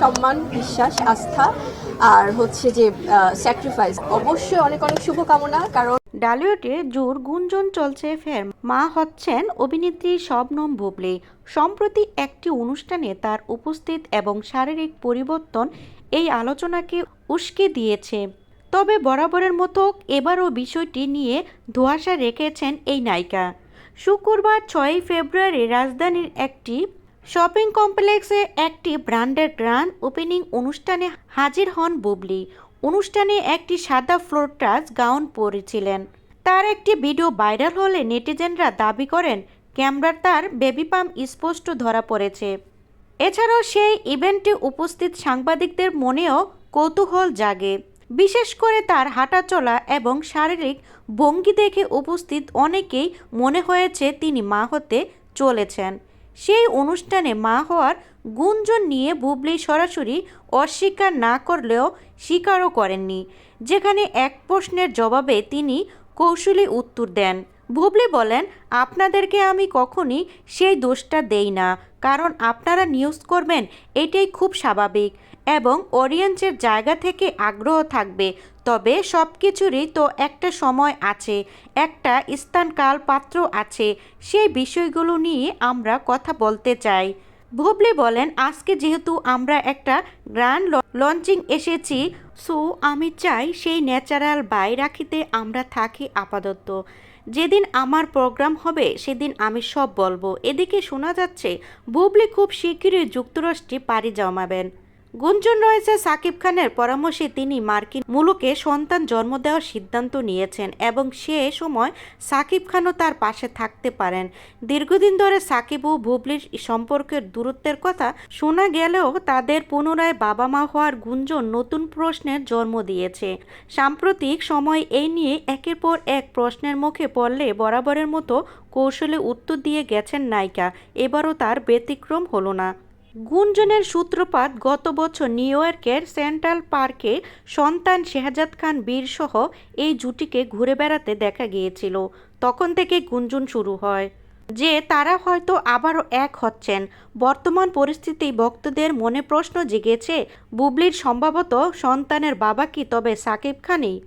সম্মান, বিশ্বাস, আস্থা আর হচ্ছে যে স্যাক্রিফাইস অবশ্যই অনেক অনেক শুভকামনা, কারণ ডালিউডে জোর গুঞ্জন চলছে ফের। মা হচ্ছেন অভিনেত্রী শবনম বুবলি। সম্প্রতি একটি অনুষ্ঠানে তার উপস্থিত এবং শারীরিক পরিবর্তন এই আলোচনাকে উস্কে দিয়েছে। তবে বরাবরের মতো এবারও বিষয়টি নিয়ে ধোঁয়াশা রেখেছেন এই নায়িকা। শুক্রবার ছয়ই ফেব্রুয়ারি রাজধানীর একটি শপিং কমপ্লেক্সে একটি ব্র্যান্ডের গ্র্যান্ড ওপেনিং অনুষ্ঠানে হাজির হন বুবলি। অনুষ্ঠানে একটি সাদা ফ্লোর টাচ গাউন পরেছিলেন। তার একটি ভিডিও ভাইরাল হলে নেটিজেনরা দাবি করেন, ক্যামেরার তার বেবি পাম স্পষ্ট ধরা পড়েছে। এছাড়াও সেই ইভেন্টে উপস্থিত সাংবাদিকদের মনেও কৌতূহল জাগে। বিশেষ করে তার হাঁটাচলা এবং শারীরিক ভঙ্গি দেখে উপস্থিত অনেকেই মনে হয়েছে তিনি মা হতে চলেছেন। সেই অনুষ্ঠানে মা হওয়ার গুঞ্জন নিয়ে বুবলি সরাসরি অস্বীকার না করলেও স্বীকারও করেননি, যেখানে এক প্রশ্নের জবাবে তিনি কৌশলী উত্তর দেন। বুবলি বলেন, আপনাদেরকে আমি কখনই সেই দোষটা দেই না, কারণ আপনারা নিউজ করবেন, এটাই খুব স্বাভাবিক এবং অডিয়েন্সের জায়গা থেকে আগ্রহ থাকবে। তবে সব কিছুরই তো একটা সময় আছে, একটা স্থানকাল পাত্র আছে, সেই বিষয়গুলো নিয়ে আমরা কথা বলতে চাই। ভুবলি বলেন, আজকে যেহেতু আমরা একটা গ্র্যান্ড লঞ্চিং এসেছি, সো আমি চাই সেই ন্যাচারাল বাই রাখিতে আমরা থাকি আপাতত। যেদিন আমার প্রোগ্রাম হবে, সেদিন আমি সব বলব। এদিকে শোনা যাচ্ছে বুবলি খুব শিগগিরই যুক্তরাষ্ট্রে পাড়ি জমাবেন। গুঞ্জন রয়েছে সাকিব খানের পরামর্শে তিনি মার্কিন মুলুকে সন্তান জন্ম দেওয়ার সিদ্ধান্ত নিয়েছেন এবং সে সময় সাকিব খানও তার পাশে থাকতে পারেন। দীর্ঘদিন ধরে সাকিব ও বুবলির সম্পর্কের দূরত্বের কথা শোনা গেলেও তাদের পুনরায় বাবা মা হওয়ার গুঞ্জন নতুন প্রশ্নের জন্ম দিয়েছে। সাম্প্রতিক সময় এই নিয়ে একের পর এক প্রশ্নের মুখে পড়লে বরাবরের মতো কৌশলে উত্তর দিয়ে গেছেন নায়িকা, এবারও তার ব্যতিক্রম হলো না। গুঞ্জনের সূত্রপাত গত বছর নিউ ইয়র্কের সেন্ট্রাল পার্কে সন্তান শেহজাদ খান বীর সহ এই জুটিকে ঘুরে বেড়াতে দেখা গিয়েছিল। তখন থেকে গুঞ্জন শুরু হয়। যে তারা হয়তো আবারও এক হচ্ছেন। বর্তমান পরিস্থিতি ভক্তদের মনে প্রশ্ন জেগেছে, বুবলির সম্ভবত সন্তানের বাবা কি তবে সাকিব খানই?